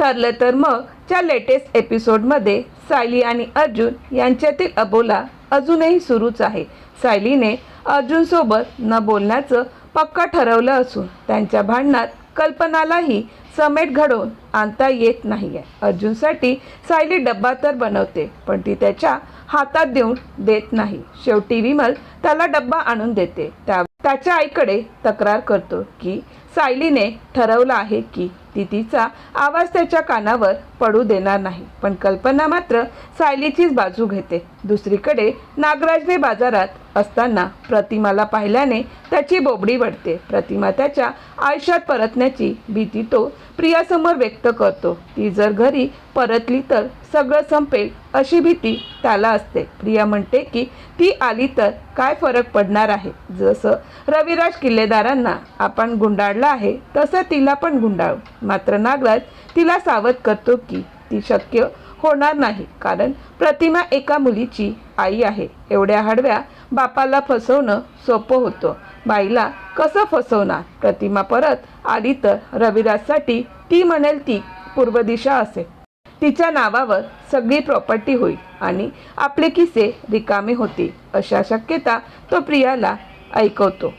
ठरलं तर मग च्या लेटेस्ट एपिसोडमध्ये सायली आणि अर्जुन यांच्यातील अबोला अजूनही सुरूच आहे. सायलीने अर्जुनसोबत न बोलण्याचं पक्का ठरवलं असून त्यांच्या भांडणात कल्पनालाही समेट घडवून आणता येत नाही आहे अर्जुनसाठी सायली डब्बा तर बनवते पण ती त्याच्या हातात देऊन देत नाही. शेवटी विमल त्याला डब्बा आणून देते. त्या त्याच्या आईकडे तक्रार करतो की सायलीने ठरवलं आहे की ती तिचा आवाज त्याच्या कानावर पडू देणार नाही. पण कल्पना मात्र सायलीचीच बाजू घेते. दुसरीकडे नागराजने बाजारात असताना प्रतिमाला पाहिल्याने त्याची बोबडी वाढते प्रतिमा त्याच्या आयुष्यात परतण्याची भीती तो प्रियासमोर व्यक्त करतो. ती जर घरी परतली तर सगळं संपेल अशी भीती त्याला असते. प्रिया म्हणते की ती आली तर काय फरक पडणार आहे? जसं रविराज किल्लेदारांना आपण गुंडाळलं आहे तसं तिला पण गुंडाळू. मात्र नागराज तिला सावध करतो की ती शक्य होणार नाही. कारण प्रतिमा एका मुलीची आई आहे. एवढ्या हडव्या बापाला फसवणं सोपं होतं. बाईला कसं फसवणार? प्रतिमा परत आली तर रविराजसाठी ती म्हणेल ती पूर्व दिशा असेल. तिच्या नावावर सगळी प्रॉपर्टी होईल आणि आपले किस्से रिकामे होतील अशा शक्यता तो प्रियाला ऐकवतो.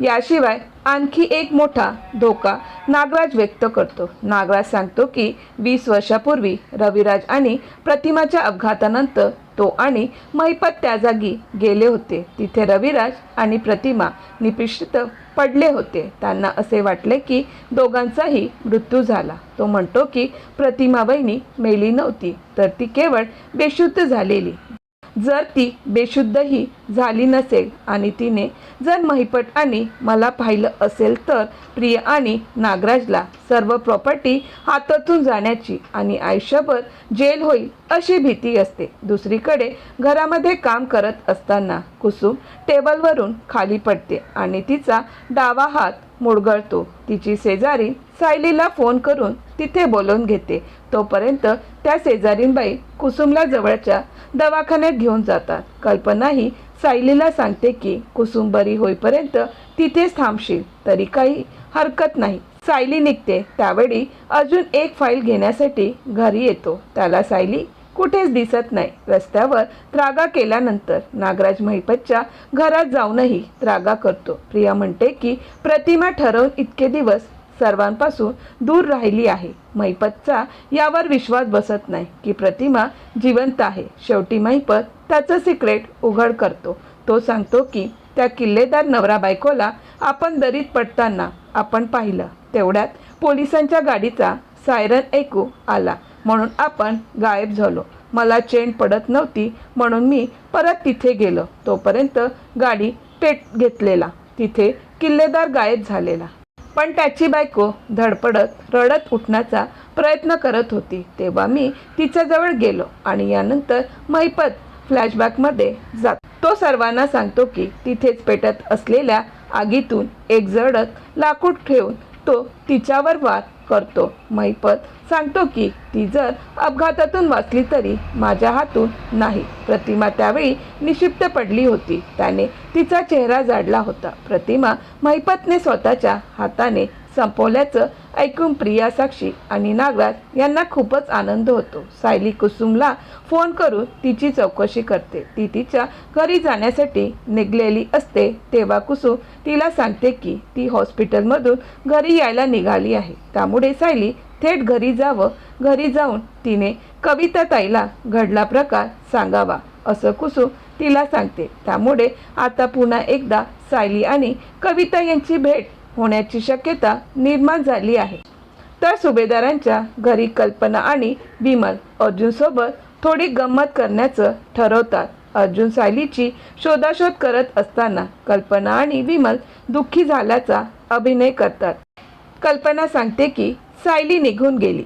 याशिवाय आणखी एक मोठा धोका नागराज व्यक्त करतो. नागराज सांगतो की वीस वर्षापूर्वी रविराज आणि प्रतिमाच्या अपघातानंतर तो आणि महिपत त्या जागी गेले होते. तिथे रविराज आणि प्रतिमा निपिष्ट पडले होते. त्यांना असे वाटले की दोघांचाही मृत्यू झाला. तो म्हणतो की प्रतिमा बहिणी मेली नव्हती तर ती केवळ बेशुद्ध झालेली. जर ती बेशुद्धही झाली नसेल आणि तिने जर महिपट आणि मला पाहिलं असेल तर प्रिय आणि नागराजला सर्व प्रॉपर्टी हातातून जाण्याची आणि आयुष्यभर जेल होईल अशी भीती असते. दुसरीकडे घरामध्ये काम करत असताना कुसुम टेबलवरून खाली पडते आणि तिचा डावा हात मुडगळतो तिची शेजारी सायलीला फोन करून तिथे बोलवून घेते. तोपर्यंत त्या शेजारीनबाई कुसुमला जवळच्या दवाखान्यात घेऊन जातात. कल्पनाही सायलीला सांगते की कुसुम बरी होईपर्यंत तिथेच थांबशील तरी काही हरकत नाही. सायली निघते. त्यावेळी अजून एक फाईल घेण्यासाठी घरी येतो. त्याला सायली कुठेच दिसत नाही. रस्त्यावर त्रागा केल्यानंतर नागराज महिपतच्या घरात जाऊनही त्रागा करतो. प्रिया म्हणते की प्रतिमा ठरवून इतके दिवस सर्वांपासून दूर राहिली आहे. महिपतचा यावर विश्वास बसत नाही की प्रतिमा जिवंत आहे. शेवटी महिपत त्याचं सिक्रेट उघड करतो. तो सांगतो की त्या किल्लेदार नवरा बायकोला आपण दरीत पडताना आपण पाहिलं. तेवढ्यात पोलिसांच्या गाडीचा सायरन ऐकू आला. म्हणून आपण गायब झालो. मला चेन पडत नव्हती म्हणून मी परत तिथे गेलो. तोपर्यंत गाडी पेट घेतलेला. तिथे किल्लेदार गायब झालेला. पण त्याची बायको धडपडत रडत उठण्याचा प्रयत्न करत होती. तेव्हा मी तिच्याजवळ गेलो आणि यानंतर महिपत फ्लॅशबॅकमध्ये जात. तो सर्वांना सांगतो की तिथेच पेटत असलेल्या आगीतून एक जडत लाकूड ठेवून तो तिच्यावर वार करतो. महिपत सांगतो की ती जर अपघातातून वाचली तरी माझ्या हातून नाही. प्रतिमा त्यावेळी निशिप्त पडली होती. त्याने तिचा चेहरा जाडला होता. प्रतिमा महिपतने स्वतःच्या हाताने संपवल्याचं ऐकून प्रिया साक्षी आणि नागराज यांना खूपच आनंद होतो. सायली कुसुमला फोन करून तिची चौकशी करते. ती तिच्या घरी जाण्यासाठी निघलेली असते तेव्हा कुसुम तिला सांगते की ती हॉस्पिटलमधून घरी यायला निघाली आहे. त्यामुळे सायली थेट घरी जावं. घरी जाऊन तिने कविता ताईला घडला प्रकार सांगावा असं कुसुम तिला सांगते. त्यामुळे आता पुन्हा एकदा सायली आणि कविता यांची भेट होण्याची शक्यता निर्माण झाली आहे. तर सुभेदारांच्या घरी कल्पना आणि विमल अर्जुनसोबत थोडी गंमत करण्याचं ठरवतात. अर्जुन सायलीची शोधाशोध करत असताना कल्पना आणि विमल दुःखी झाल्याचा अभिनय करतात. कल्पना सांगते की सायली निघून गेली.